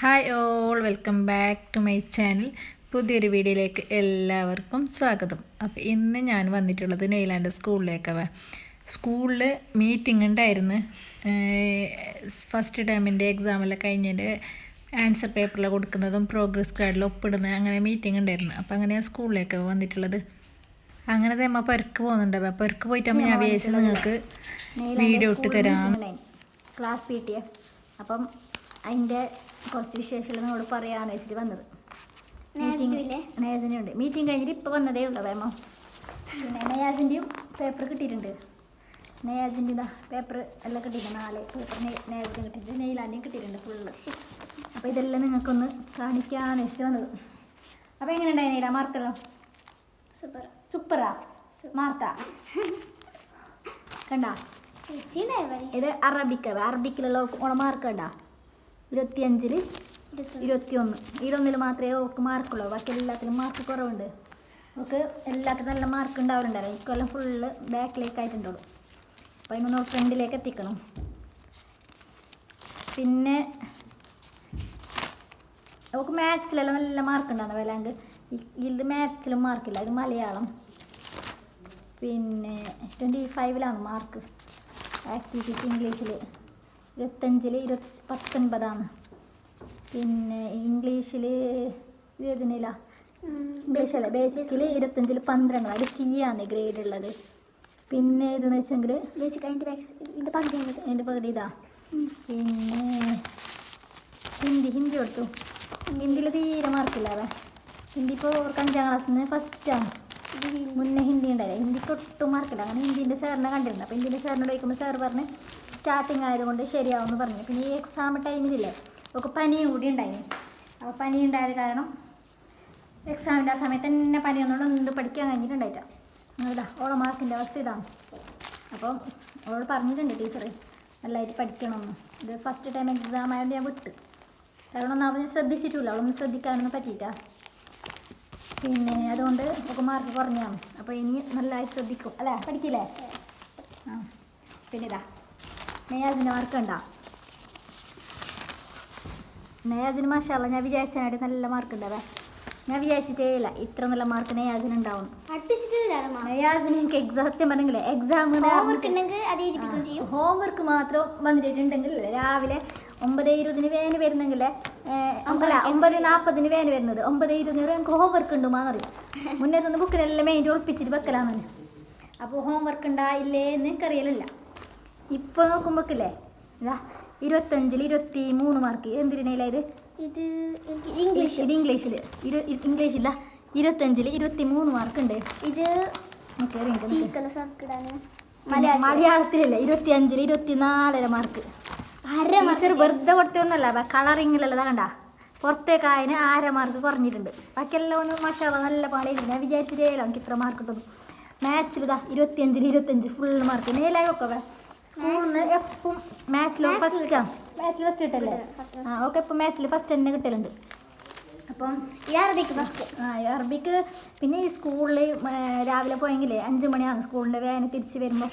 Hi all welcome back to my channel പുതിയൊരു വീഡിയോയിലേക്ക് എല്ലാവർക്കും സ്വാഗതം. അപ്പോൾ ഇന്ന് ഞാൻ വന്നിട്ടുള്ളത് നെയ്ലാൻഡ് സ്കൂളിലേക്കവ സ്കൂളിൽ മീറ്റിംഗ് ഉണ്ടായിരുന്നു. ഫസ്റ്റ് ടൈമിന്റെ എക്സാമെല്ലാം കഴിഞ്ഞതിന്റെ ആൻസർ പേപ്പറിൽ കൊടുക്കുന്നതും പ്രോഗ്രസ് കാർഡിൽ ഒപ്പിടുന്ന അങ്ങനെ മീറ്റിംഗ് ഉണ്ടായിരുന്നു. അപ്പോൾ അങ്ങനെ ഞാൻ സ്കൂളിലേക്ക് വന്നിട്ടുള്ളത്. അങ്ങനെ അമ്മ പെരക്ക് പോകുന്നുണ്ട്. അപ്പോൾ പെരക്ക് പോയിട്ടാകുമ്പോൾ ഞാൻ വിചാരിച്ചത് നിങ്ങൾക്ക് വീഡിയോ ഇട്ട് തരാം. ക്ലാസ് പി ടി എ അപ്പം അതിന്റെ കുറച്ച് വിശേഷങ്ങൾ നമ്മൾ പറയാമെന്ന് വെച്ചിട്ട് വന്നത്. നേസിനുണ്ട് മീറ്റിംഗ് കഴിഞ്ഞിട്ട് ഇപ്പോൾ വന്നതേ ഉള്ളൂ വേമോ? പിന്നെ നയാസിന്റെയും പേപ്പർ കിട്ടിയിട്ടുണ്ട്. നയാസിന്റെ ഇതാ പേപ്പർ എല്ലാം കിട്ടിയിട്ടുണ്ട്. നാല് പേപ്പർ നയാസിന്റെ കിട്ടിയിട്ടുണ്ട്. നെയ്ലാന്റെയും കിട്ടിയിട്ടുണ്ട് ഫുള്ള് അപ്പോൾ ഇതെല്ലാം നിങ്ങൾക്കൊന്ന് കാണിക്കാമെന്ന് വെച്ചിട്ട് വന്നത്. അപ്പോൾ എങ്ങനെയുണ്ടായി നെയ്ല? മാർക്കല്ലോ സൂപ്പർ സൂപ്പറാ? മാർക്കാ കണ്ടാ? ഇത് അറബിക്ക അറബിക്കിലുള്ള ഓണ മാർക്ക് കണ്ടാ? ഇരുപത്തിയഞ്ചിൽ ഇരുപത്തിയൊന്ന്. ഇരുപൊന്നിൽ മാത്രമേ ഓൾക്ക് മാർക്കുള്ളൂ. ബാക്കി എല്ലാത്തിലും മാർക്ക് കുറവുണ്ട്. ഓൾക്ക് എല്ലാത്തിനും നല്ല മാർക്ക് ഉണ്ടാവലുണ്ടല്ലോ. ഇക്കൊല്ലം ഫുള്ള് ബാക്കിലേക്ക് ആയിട്ടുണ്ടുള്ളൂ അപ്പോൾ അതിനൊന്ന് ഫ്രണ്ടിലേക്ക് എത്തിക്കണം. പിന്നെ അവൾക്ക് മാത്സിലെല്ലാം നല്ല മാർക്ക് ഉണ്ടാകുന്ന വേലാങ്ക് ഇത് മാത്സിലും മാർക്കില്ല ഇത് മലയാളം. പിന്നെ ട്വന്റി ഫൈവിലാണ് മാർക്ക് ആക്ടിവിറ്റീസ് ഇംഗ്ലീഷിൽ ഇരുപത്തഞ്ചിൽ ഇരു പത്തൊൻപതാണ്. പിന്നെ ഇംഗ്ലീഷിൽ ഇത് ഏതിനില്ല ഇംഗ്ലീഷല്ല? ബേസിക്കിൽ ഇരുപത്തഞ്ചിൽ പന്ത്രണ്ട് അത് സി ആണ് ഗ്രേഡ് ഉള്ളത്. പിന്നെ ഇതെന്ന് വെച്ചെങ്കിൽ ബേസിക് അതിന്റെ പകുതി എന്റെ പകുതി ഇതാ. പിന്നെ ഹിന്ദി ഹിന്ദി കൊടുത്തു. ഹിന്ദിയിൽ തീരെ മാർക്കില്ല അവൻ. ഹിന്ദി ഇപ്പോൾ അവർക്ക് അഞ്ചാം ക്ലാസ്സിൽ നിന്ന് ഫസ്റ്റാണ് മുന്നേ ഹിന്ദി ഉണ്ടായില്ല. ഹിന്ദിക്ക് ഒട്ടും മാർക്കില്ല അങ്ങനെ ഹിന്ദീന്റെ സാറിനെ കണ്ടിരുന്നു. അപ്പോൾ ഹിന്ദീന്റെ സാറിനോട് ചോദിക്കുമ്പോൾ സാർ പറഞ്ഞ് സ്റ്റാർട്ടിങ് ആയതുകൊണ്ട് ശരിയാവുമെന്ന് പറഞ്ഞു. പിന്നെ ഈ എക്സാം ടൈമിലില്ലേ ഒക്കെ പനിയും കൂടി ഉണ്ടായിരുന്നു അപ്പോൾ പനി ഉണ്ടായത് കാരണം എക്സാമിന്റെ ആ സമയത്ത് തന്നെ പനി വന്നുകൊണ്ട് ഒന്നും പഠിക്കാൻ കഴിഞ്ഞിട്ടുണ്ടായിട്ടാ. അതാ ഓളെ മാർക്കിന്റെ അവസ്ഥ ഇതാണ് അപ്പോൾ അവളോട് പറഞ്ഞിട്ടുണ്ട് ടീച്ചർ നല്ലതായിട്ട് പഠിക്കണമെന്ന് ഇത് ഫസ്റ്റ് ടൈം എക്സാം ആയതുകൊണ്ട് ഞാൻ വിട്ട്. കാരണം ഒന്നാമത് ഞാൻ ശ്രദ്ധിച്ചിട്ടില്ല അവളൊന്നും ശ്രദ്ധിക്കാനൊന്നും പറ്റിയിട്ടാ. പിന്നെ അതുകൊണ്ട് ഒക്കെ മാർക്ക് കുറഞ്ഞാണ് അപ്പോൾ ഇനി നല്ലതായി ശ്രദ്ധിക്കും. അല്ലേ? പഠിക്കില്ലേ? ആ പിന്നെ ഇതാ. നെയ്യാസിന്റെ മാർക്ക് ഉണ്ടോ മാഷാല്ല ഞാൻ വിചാരിച്ചതിനായിട്ട് നല്ല മാർക്ക് ഉണ്ടാവേ ഞാൻ വിചാരിച്ചിട്ടേ ഇല്ല ഇത്ര നല്ല മാർക്ക് നെയ്യാസിന് ഉണ്ടാവും. നെയ്യാസിന് എനിക്ക് എക്സാം സത്യം പറഞ്ഞില്ലേ എക്സാം ഹോംവർക്ക് മാത്രം വന്നിട്ടുണ്ടെങ്കിൽ രാവിലെ ഒമ്പത് ഇരുപതിന് വേന് വരുന്നെങ്കിൽ അല്ല ഒമ്പത് നാൽപ്പതിന് വേന് വരുന്നത്. ഒമ്പത് ഇരുപതിന് വരെ എനിക്ക് ഹോംവർക്ക് ഉണ്ടുമാന്ന് അറിയാം? മുന്നേ തന്നെ ബുക്കിനെല്ലാം മെയിൻ ഒളിപ്പിച്ചിട്ട് വെക്കലാന്ന് അപ്പോൾ ഹോംവർക്ക് ഉണ്ടായില്ലേ എന്ന് എനിക്കറിയലില്ല. ഇപ്പോൾ നോക്കുമ്പോക്കില്ലേ? ഇതാ ഇരുപത്തഞ്ചിൽ ഇരുപത്തി മൂന്ന് മാർക്ക് എന്തിനായത് ഇത് ഇംഗ്ലീഷ് ഇത് ഇംഗ്ലീഷിൽ ഇരു ഇംഗ്ലീഷില്ല ഇരുപത്തഞ്ചിൽ ഇരുപത്തി മൂന്ന് മാർക്ക് ഉണ്ട്. ഇത് മലയാളത്തിലല്ല ഇരുപത്തി അഞ്ചിൽ ഇരുപത്തി നാലര മാർക്ക് ടീച്ചർ വെറുതെ കൊടുത്തൊന്നല്ല കളറിങ്ങിലല്ല കണ്ട. പുറത്തേക്കായതിന് ആര മാർക്ക് കുറഞ്ഞിട്ടുണ്ട്. ബാക്കിയെല്ലാം ഒന്ന് മഷാല നല്ല പാടിയിരുന്നു ഞാൻ വിചാരിച്ചിട്ടേ എനിക്ക് ഇത്ര മാർക്ക് കിട്ടുന്നു മാത്സിൽ ഇതാ ഇരുപത്തിയഞ്ചിൽ ഇരുപത്തഞ്ച് ഫുൾ മാർക്ക് നേലായി ഒക്കെ സ്കൂളിൽ നിന്ന് എപ്പം മാത്സിൽ ഫസ്റ്റ് മാത്സിൽ ഫസ്റ്റ് കിട്ടല്ലേ? ആ ഓക്കെ ഇപ്പം മാത്സിൽ ഫസ്റ്റ് തന്നെ കിട്ടലുണ്ട്. അപ്പം ഈ അറബിക്ക് ഫസ്റ്റ് ആ ഈ അറബിക്ക് പിന്നെ ഈ സ്കൂളിൽ രാവിലെ പോയെങ്കിലേ അഞ്ച് മണിയാണ് സ്കൂളിന്റെ വേന തിരിച്ച് വരുമ്പോൾ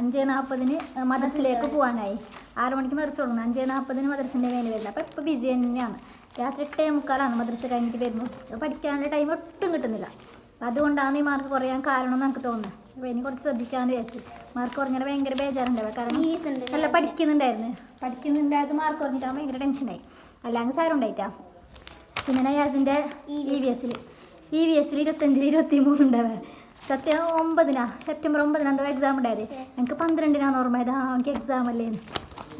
അഞ്ച് നാൽപ്പതിന് മദ്രസിലേക്ക് പോകാനായി. ആറ് മണിക്ക് മദ്രസ തുടങ്ങുന്നു അഞ്ച് നാൽപ്പതിന് മദ്രസിന്റെ വേന വരുന്നത് അപ്പോൾ ഇപ്പോൾ ബിസി തന്നെയാണ്. രാത്രി എട്ടേ മുക്കാലാണ് മദ്രസ കഴിഞ്ഞിട്ട് വരുമ്പോൾ പഠിക്കാനുള്ള ടൈം ഒട്ടും കിട്ടുന്നില്ല. അതുകൊണ്ടാണ് ഈ മാർക്ക് കുറയാൻ കാരണം എന്ന് എനിക്ക് തോന്നുന്നത്. അപ്പോൾ ഇനി കുറച്ച് ശ്രദ്ധിക്കാമെന്ന് വിചാരിച്ചു. മാർക്ക് കുറഞ്ഞാൽ ഭയങ്കര ബേജാറുണ്ടാവുക കാരണം നല്ല പഠിക്കുന്നുണ്ടായിരുന്നു. പഠിക്കുന്നുണ്ടായത് മാർക്ക് കുറഞ്ഞിട്ടാകുമ്പോൾ ഭയങ്കര ടെൻഷനായി അല്ലെങ്കിൽ സാറുണ്ടായിട്ടാ പിന്നെ നയാസിന്റെ ഇ വി എസിൽ ഇ വി എസിൽ ഇരുപത്തഞ്ചിൽ ഇരുപത്തി മൂന്ന് ഉണ്ടാവുക സത്യം ഒമ്പതിനാ സെപ്റ്റംബർ ഒമ്പതിനാ എന്തോ എക്സാം ഉണ്ടായത്. എനിക്ക് പന്ത്രണ്ടിനാന്ന് ഓർമ്മയത് ആ എനിക്ക് എക്സാം അല്ലേ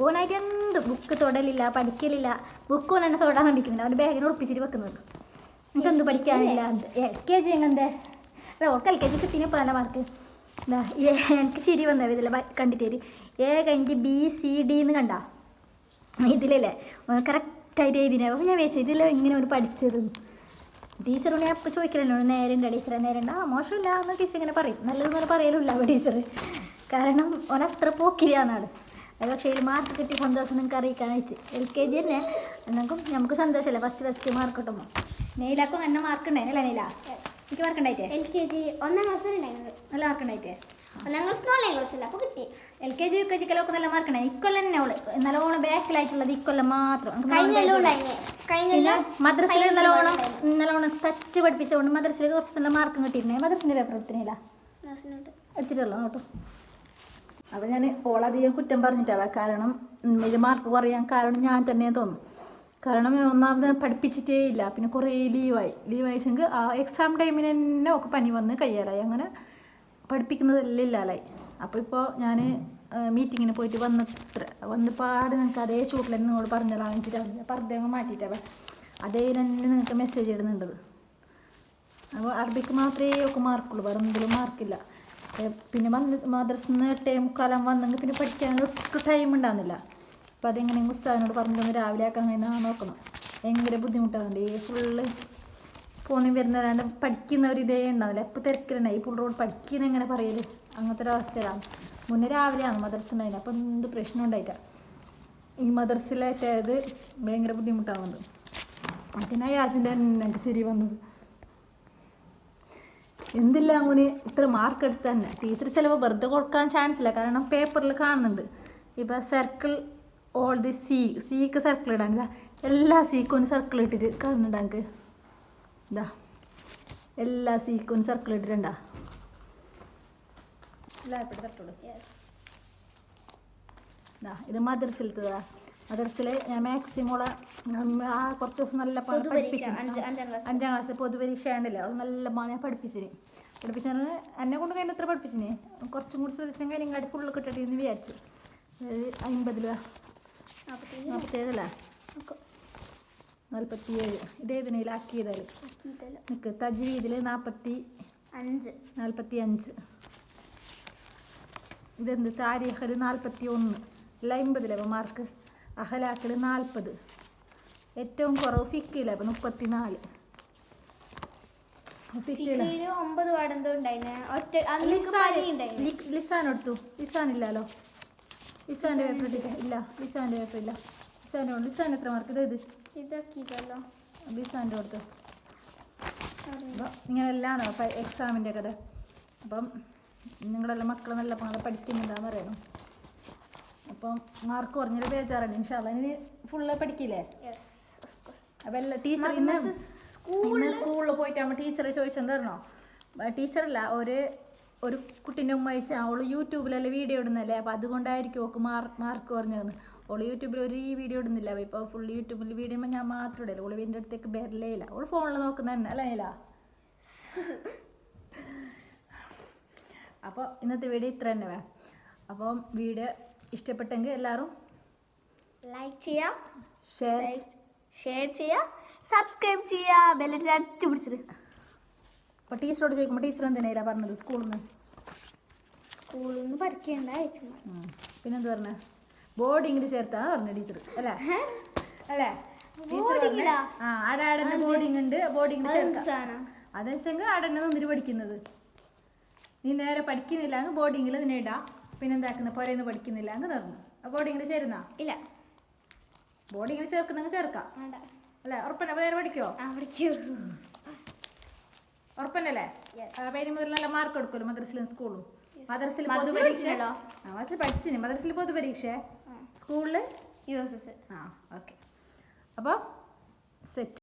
ഓനായിട്ട് എന്ത് ബുക്ക് തൊടലില്ല പഠിക്കലില്ല. ബുക്ക് ഓൻ എന്നെ തൊടാൻ നമ്പിക്കുന്നുണ്ട് അവന്റെ ബാഗിന് ഉറപ്പിച്ചിട്ട് വെക്കുന്നത്. എനിക്കെന്ത് പഠിക്കാനില്ല. എൽ കെ ജി എങ്ങനെ ഓൾക്ക് എൽ കെ ജി കിട്ടിയപ്പോൾ നല്ല മാർക്ക് എന്താ എനിക്ക് ചിരി വന്നത് ഇതിൽ കണ്ടിട്ട് എ കഴിഞ്ഞിട്ട് ബി സി ഡി എന്ന് കണ്ട? ഇതിലല്ലേ? കറക്റ്റായിട്ട് എഴുതിനെ. അപ്പോൾ ഞാൻ വിചാരിച്ചു ഇതിൽ ഇങ്ങനെ ഒരു പഠിച്ചത്. ടീച്ചറോട് ഞാൻ അപ്പോൾ നേരം ഉണ്ടോ ടീച്ചറെ? നേരം ഉണ്ട്? ആ മോശമില്ല. എന്ന് ടീച്ചർ ഇങ്ങനെ പറയും. നല്ലതെന്ന് പറയലില്ല ടീച്ചർ കാരണം ഓനത്ര പോക്കിരിയാണ് അത് പക്ഷേ ഇതിൽ മാർക്ക് കിട്ടി സന്തോഷം നിങ്ങൾക്ക് അറിയിക്കാൻ വെച്ച്. എൽ കെ ജി തന്നെ എന്നാക്കും നമുക്ക് സന്തോഷമല്ലേ? ഫസ്റ്റ് ഫസ്റ്റ് മാർക്ക് കിട്ടുമ്പോൾ നെയിലാക്കും എന്നെ മാർക്ക് ഉണ്ടായിരുന്നല്ലേ നെയില? എനിക്ക് മാർക്ക് ഉണ്ടായിട്ടേ? എൽ കെ ജി ഒന്നാം നല്ല മാർക്ക് ഉണ്ടായിട്ടേ? ഒന്നാം ക്ലാസ് നാലാം ക്ലാസ് അല്ല അപ്പോൾ കിട്ടി. L K G U K ജിക്കലൊക്കെ നല്ല മാർക്ക് ഉണ്ടായി. ഇക്കൊല്ലം തന്നെ അവൾ. നല്ലോണം ബാക്കിലായിട്ടുള്ളത് ഇക്കൊല്ലം മാത്രം. പിന്നെ മദ്രസയിൽ നല്ലോണം. നല്ലോണം തച്ച് പഠിപ്പിച്ചുകൊണ്ട് മദ്രസയിൽ കുറച്ച് നല്ല മാർക്കും കിട്ടിയിരുന്നേ. മദ്രസിന്റെ പേപ്പർ. എടുത്തിട്ടുള്ളൂ കേട്ടോ. അപ്പം ഞാൻ ഓളധികം കുറ്റം പറഞ്ഞിട്ടാവാ കാരണം ഇത് മാർക്ക് കുറയാൻ കാരണം ഞാൻ തന്നെ തോന്നും കാരണം ഒന്നാമത് പഠിപ്പിച്ചിട്ടേ ഇല്ല. പിന്നെ കുറേ ലീവായി. ലീവായി വെച്ചെങ്കിൽ ആ എക്സാം ടൈമിന് തന്നെ ഒക്കെ പനി വന്ന് കയ്യാലായി. അങ്ങനെ പഠിപ്പിക്കുന്നതെല്ലാം ഇല്ലാലായി അപ്പോൾ ഇപ്പോൾ ഞാൻ മീറ്റിങ്ങിന് പോയിട്ട് വന്നത്ര വന്നപ്പാട് നിങ്ങൾക്ക് അതേ ചൂട്ടിൽ നിങ്ങളോട് നിങ്ങളോട് പറഞ്ഞാലാണ് വെച്ചിട്ട് പറഞ്ഞ മാറ്റിയിട്ടേ. അതേ തന്നെ നിങ്ങൾക്ക് മെസ്സേജ് ഇടുന്നുണ്ടത്. അപ്പോൾ അറബിക്ക് മാത്രമേ ഒക്കെ മാർക്കുള്ളൂ. വേറെ എന്തെങ്കിലും മാർക്കില്ല പിന്നെ വന്ന് മദ്രസിൽ നിന്ന് എട്ടേ മുക്കാലം വന്നെങ്കിൽ പിന്നെ പഠിക്കാൻ ഒട്ടും ടൈം ഉണ്ടാകുന്നില്ല അപ്പോൾ അതെങ്ങനെ ഉസ്താദിനോട് പറഞ്ഞു തന്നെ രാവിലെ ആക്കാൻ കഴിഞ്ഞാൽ നോക്കണം ഭയങ്കര ബുദ്ധിമുട്ടാകുന്നുണ്ട് ഈ ഫുള്ള് ഫോണിൽ വരുന്നവരാണ്ട് പഠിക്കുന്ന ഒരു ഇതേ ഉണ്ടാവില്ല. എപ്പോൾ തിരക്കിലുണ്ട് ഈ പുള്ളറോട് പഠിക്കുന്ന എങ്ങനെ പറയൽ? അങ്ങനത്തെ ഒരു അവസ്ഥയിലാണ് മുന്നേ രാവിലെയാണ് മദ്രസ ഉണ്ടായില്ല അപ്പം എന്ത് പ്രശ്നം ഉണ്ടായിട്ട? ഈ മദർസിലേറ്റായത് ഭയങ്കര ബുദ്ധിമുട്ടാവുന്നത് അതിനാ യാസിന്റെ എനിക്ക് ശരി വന്നത്. എന്തില്ല അങ്ങനെ ഇത്ര മാർക്ക് എടുത്ത് തന്നെ. ടീച്ചർ ചിലപ്പോൾ വെറുതെ കൊടുക്കാൻ ചാൻസ് ഇല്ല. കാരണം പേപ്പറിൽ കാണുന്നുണ്ട്. ഇപ്പം സർക്കിൾ ഓൾ ദി സീ സീക്ക് സർക്കിൾ ഇടാൻ. ഇതാ എല്ലാ സീക്കും ഒന്ന് സർക്കിൾ ഇട്ടിട്ട് കാണുന്നുണ്ട് എനിക്ക് ഇതാ എല്ലാ സീക്കും ഒന്ന് സർക്കിൾ ഇട്ടിട്ടുണ്ടാ? ഇത് മദർസിലത്തതാ മദ്രസിൽ ഞാൻ മാക്സിമോളെ ആ കുറച്ച് ദിവസം നല്ല പഠിപ്പിച്ചിന്. അഞ്ച്- ക്ലാസ്. പൊതുപരീക്ഷ ഉണ്ടല്ലേ അവൾ നല്ല ഞാൻ പഠിപ്പിച്ചിന്. പഠിപ്പിച്ചാൽ എന്നെ കൊണ്ട് കഴിഞ്ഞ എത്ര പഠിപ്പിച്ചിന്. കുറച്ചും കൂടി ശ്രദ്ധിച്ചാൽ കാര്യം കാട്ടി ഫുള്ള് കിട്ടട്ടെ എന്ന് വിചാരിച്ചു. അതായത് അമ്പത് നാപ്പത്തേഴ്. നാൽപ്പത്തേഴല്ലേ നാൽപ്പത്തിയേഴ് ഇതേതിനയിലാക്കിയതാൽ ആക്കിയിട്ടല്ല. നിൽക്ക് തജ്വീദിൽ നാൽപ്പത്തി അഞ്ച് നാൽപ്പത്തി അഞ്ച്. ഇതെന്ത്? താരീഖിൽ നാൽപ്പത്തി ഒന്ന് അല്ല അമ്പതിലെ അപ്പം മാർക്ക്? അഹലാക്കിൽ നാൽപ്പത് ഏറ്റവും കുറവ് ഫിക്കില അപ്പം മുപ്പത്തി നാല്. ലിസാൻ എടുത്തു ലിസാൻ ഇല്ലല്ലോ ലിസാന്റെ പേപ്പർ എടുത്തിട്ട് ഇല്ല ഇസാന്റെ പേപ്പർ ഇല്ല. ഇസാന്റെ കൊണ്ട് ഇസാൻ എത്ര മാർക്ക് ഇത് ഇത്? ഇതാക്കിയതല്ലോ. ഇസാന്റെ കൊടുത്തു? അപ്പം ഇങ്ങനെല്ലാം അപ്പം എക്സാമിന്റെ കഥ? അപ്പം നിങ്ങളെല്ലാം മക്കൾ നല്ല പാടെ പഠിക്കുന്നുണ്ടാന്ന് പറയണം അപ്പം മാർക്ക് കുറഞ്ഞൊരു പേജാറുണ്ട് ഇൻഷാല്ല ഇനി ഫുള്ള് പഠിക്കില്ലേ? അപ്പം എല്ലാ ടീച്ചർ ഇന്ന് സ്കൂളിൽ സ്കൂളിൽ പോയിട്ടാകുമ്പോൾ ടീച്ചർ ചോദിച്ചെന്ന് പറഞ്ഞോ ടീച്ചറല്ല ഒരു ഒരു കുട്ടീന്റെ ഉമ്മ അയച്ച അവൾ യൂട്യൂബിലല്ലേ വീഡിയോ ഇടുന്നല്ലേ? അപ്പോൾ അതുകൊണ്ടായിരിക്കും ഓക്ക് മാർക്ക് മാർക്ക് കുറഞ്ഞതെന്ന്. അവൾ യൂട്യൂബിൽ ഒരു വീഡിയോ ഇടുന്നില്ല. ഇപ്പോൾ ഫുൾ യൂട്യൂബിൽ വീഡിയോ ഞാൻ മാത്രം ഇടല്ലോ ഓൾ എന്റെ അടുത്തേക്ക് വരലേ ഇല്ല ഓൾ ഫോണിൽ നോക്കുന്ന തന്നെ അല്ലേ ഇല്ല അപ്പോൾ ഇന്നത്തെ വീഡിയോ ഇത്ര തന്നെ വേ. അപ്പം വീഡിയോ ഇഷ്ടപ്പെട്ടെങ്കിൽ എല്ലാവരും ലൈക്ക് ചെയ്യാം. ഷെയർ ഷെയർ ചെയ്യാം. സബ്സ്ക്രൈബ് ചെയ്യാം. ബെല്ലിട്ട് അടിച്ചു പിടിച്ചിട്ട് അപ്പോൾ ടീച്ചറോട് ചോദിക്കുമ്പോൾ ടീച്ചർ എന്തിനാ പറഞ്ഞത് സ്കൂളിൽ നിന്ന് സ്കൂളിൽ നിന്ന് പഠിക്കേണ്ട പിന്നെന്ത് പറഞ്ഞ? ബോർഡിങ്ങിൽ ചേർത്താ പറഞ്ഞു ടീച്ചർ അല്ലേ? അല്ലേ? ടീച്ചർ? ആ ബോർഡിംഗ് ഉണ്ട്. ബോർഡിങ്ങിൽ ചേർക്കാം. വെച്ചെങ്കിൽ തന്നെ നിന്നിട്ട് പഠിക്കുന്നത്. നീ നേരെ പഠിക്കുന്നില്ല അങ്ങ് ബോർഡിങ്ങിൽ നിന്നെ ഇടാം. പിന്നെന്താക്കുന്ന? പുരയിന്ന് പഠിക്കുന്നില്ല അങ്ങ് തന്നു. ബോർഡിങ്ങിൽ ചേരുന്ന? ഇല്ല. ബോർഡിങ്ങിൽ ചേർക്കുന്ന ചേർക്കാം. അല്ലെ? ഉറപ്പന്നെ അപ്പോൾ നേരെ പഠിക്കോ? പഠിക്കൂ. ഉറപ്പന്നല്ലേ? പേര് മുതൽ നല്ല മാർക്ക് എടുക്കുമല്ലോ മദ്രസിലും സ്കൂളും. മദ്രസിൽ പൊതുപരീക്ഷ? മദ്രസിൽ പഠിച്ചിന്. മദ്രസിൽ പൊതുപരീക്ഷ? സ്കൂളിൽ യു എസ് എസ്. ആ ഓക്കെ. അപ്പോൾ സെറ്റ്